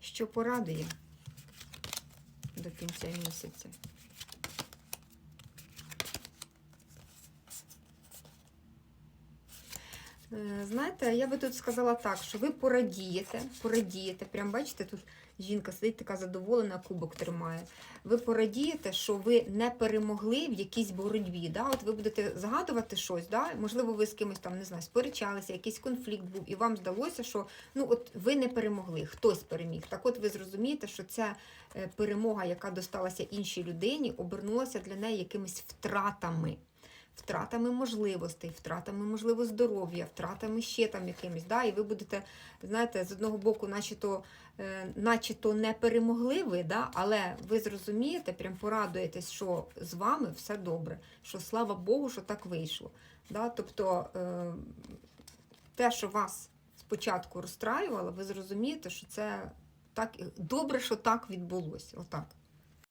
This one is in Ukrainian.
що порадує до кінця місяця. Знаєте, я би тут сказала так, що ви порадієте, порадієте, прям бачите, тут жінка сидить така задоволена, кубок тримає. Ви порадієте, що ви не перемогли в якійсь боротьбі. Да? От ви будете згадувати щось, да? можливо, ви з кимось там не знаю, сперечалися, якийсь конфлікт був, і вам здалося, що ну от ви не перемогли, хтось переміг. Так от ви зрозумієте, що ця е, перемога, яка досталася іншій людині, обернулася для неї якимись втратами втратами можливостей, втратами, можливо, здоров'я, втратами ще там якимись. Да? І ви будете, знаєте, з одного боку, наче то, е, не перемогли ви, да? але ви зрозумієте, прям порадуєтесь, що з вами все добре, що слава Богу, що так вийшло. Да? Тобто е, те, що вас спочатку розстраювало, ви зрозумієте, що це так добре, що так відбулося. Отак.